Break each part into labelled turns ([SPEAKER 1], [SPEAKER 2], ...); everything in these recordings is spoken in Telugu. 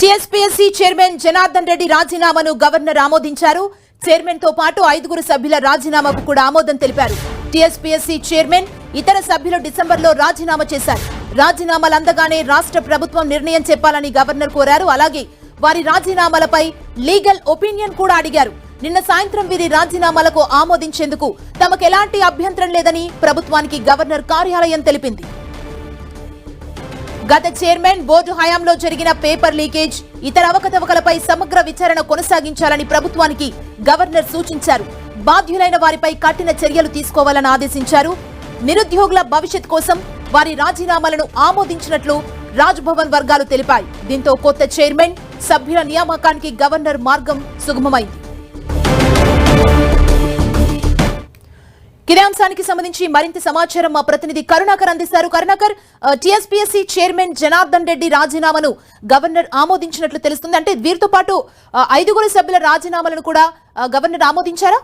[SPEAKER 1] టీఎస్పీఎస్సీ చైర్మన్ జనార్దన్ రెడ్డి రాజీనామాను గవర్నర్ ఆమోదించారు. చైర్మన్తో పాటు ఐదుగురు సభ్యుల రాజీనామాకు కూడా ఆమోదం తెలిపారు. టీఎస్పీఎస్సీ చైర్మన్ ఇతర సభ్యులు డిసెంబర్లో రాజీనామా చేశారు. రాజీనామాలు అందగానే రాష్ట్ర ప్రభుత్వం నిర్ణయం చెప్పాలని గవర్నర్ కోరారు. అలాగే వారి రాజీనామాలపై లీగల్ ఒపీనియన్ కూడా అడిగారు. నిన్న సాయంత్రం వీరి రాజీనామాలకు ఆమోదించేందుకు తమకు ఎలాంటి అభ్యంతరం లేదని ప్రభుత్వానికి గవర్నర్ కార్యాలయం తెలిపింది. గత చైర్మన్ బోర్డు హయాంలో జరిగిన పేపర్ లీకేజ్ ఇతర అవకతవకలపై సమగ్ర విచారణ కొనసాగించాలని ప్రభుత్వానికి గవర్నర్ సూచించారు. బాధ్యులైన వారిపై కఠిన చర్యలు తీసుకోవాలని ఆదేశించారు. నిరుద్యోగుల భవిష్యత్ కోసం వారి రాజీనామాలను ఆమోదించినట్లు రాజ్భవన్ వర్గాలు తెలిపాయి. దీంతో కొత్త చైర్మన్ సభ్యుల నియామకానికి గవర్నర్ మార్గం సుగమమైంది. ఇదే అంశానికి సంబంధించి మరింత సమాచారం మా ప్రతినిధి కరుణాకర్ అందిస్తారు. కరుణాకర్ టీఎస్పీఎస్సీ చైర్మన్ జనార్దన్ రెడ్డి రాజీనామాను గవర్నర్ ఆమోదించినట్లు తెలుస్తుంది. అంటే వీరితో పాటు ఐదుగురు సభ్యుల రాజీనామాలను కూడా గవర్నర్ ఆమోదించారా?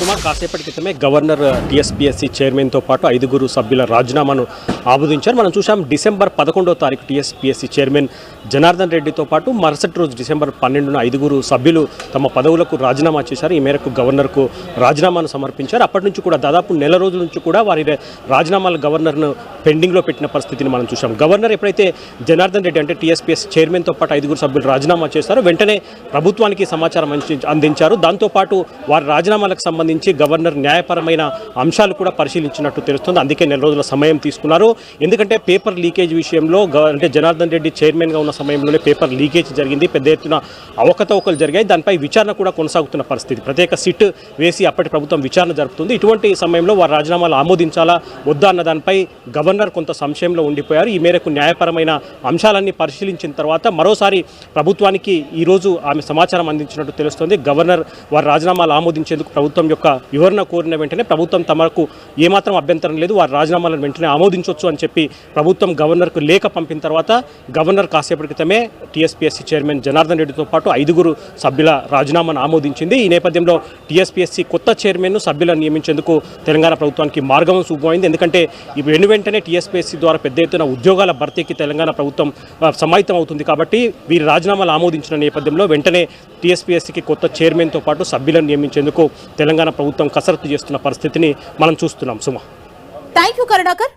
[SPEAKER 2] సుమారు కాసేపటి క్రితమే గవర్నర్ టీఎస్పీఎస్సీ చైర్మన్తో పాటు ఐదుగురు సభ్యుల రాజీనామాను ఆమోదించారు. మనం చూసాం డిసెంబర్ పదకొండవ తారీఖు టీఎస్పీఎస్సీ చైర్మన్ జనార్దన్ రెడ్డితో పాటు మరుసటి రోజు డిసెంబర్ పన్నెండున ఐదుగురు సభ్యులు తమ పదవులకు రాజీనామా చేశారు. ఈ మేరకు గవర్నర్కు రాజీనామాను సమర్పించారు. అప్పటి నుంచి కూడా దాదాపు నెల రోజుల నుంచి కూడా వారి రాజీనామాలు గవర్నర్ను పెండింగ్లో పెట్టిన పరిస్థితిని మనం చూసాం గవర్నర్ ఎప్పుడైతే జనార్దన్ రెడ్డి అంటే టీఎస్పీఎస్ చైర్మన్తో పాటు ఐదుగురు సభ్యులు రాజీనామా చేశారో వెంటనే ప్రభుత్వానికి సమాచారం అందించారు. దాంతోపాటు వారి రాజీనామాలకు సంబంధించి గవర్నర్ న్యాయపరమైన అంశాలు కూడా పరిశీలించినట్టు తెలుస్తుంది. అందుకే నెల రోజుల సమయం తీసుకున్నారు. ఎందుకంటే పేపర్ లీకేజ్ విషయంలో అంటే జనార్దన్ రెడ్డి చైర్మన్గా ఉన్న సమయంలోనే పేపర్ లీకేజ్ జరిగింది. పెద్ద ఎత్తున అవకతవకలు జరిగాయి. దానిపై విచారణ కూడా కొనసాగుతున్న పరిస్థితి. ప్రత్యేక సిట్ వేసి అప్పటి ప్రభుత్వం విచారణ జరుపుతుంది. ఇటువంటి సమయంలో వారి రాజీనామాలు ఆమోదించాలా? వద్దా అన్న దానిపై గవర్నర్ కొంత సంశయంలో ఉండిపోయారు. ఈ మేరకు న్యాయపరమైన అంశాలన్నీ పరిశీలించిన తర్వాత మరోసారి ప్రభుత్వానికి ఈరోజు ఆమె సమాచారం అందించినట్టు తెలుస్తోంది. గవర్నర్ వారి రాజీనామాలు ఆమోదించేందుకు ప్రభుత్వం యొక్క వివరణ కోరిన వెంటనే ప్రభుత్వం తమకు ఏమాత్రం అభ్యంతరం లేదు వారి రాజీనామాలను వెంటనే ఆమోదించవచ్చు అని చెప్పి ప్రభుత్వం గవర్నర్కు లేఖ పంపిన తర్వాత గవర్నర్ కాసేపటి క్రితమే టీఎస్పీఎస్సీ చైర్మన్ జనార్దన్ రెడ్డితో పాటు ఐదుగురు సభ్యుల రాజీనామాను ఆమోదించింది. ఈ నేపథ్యంలో టీఎస్పీఎస్సీ కొత్త చైర్మన్ను సభ్యులను నియమించేందుకు తెలంగాణ ప్రభుత్వానికి మార్గం శుభమైంది ఎందుకంటే ఈ వెను వెంటనే టీఎస్పీఎస్సీ ద్వారా పెద్ద ఎత్తున ఉద్యోగాల భర్తీకి తెలంగాణ ప్రభుత్వం సమాహితం అవుతుంది కాబట్టి వీరి రాజీనామాలు ఆమోదించిన నేపథ్యంలో వెంటనే టీఎస్పీఎస్సీకి కొత్త చైర్మన్తో పాటు సభ్యులను నియమించేందుకు తెలంగాణ తెలంగాణ ప్రభుత్వం కసరత్తు చేస్తున్న పరిస్థితిని మనం చూస్తున్నాం. సుమ.
[SPEAKER 1] Thank you Karunakar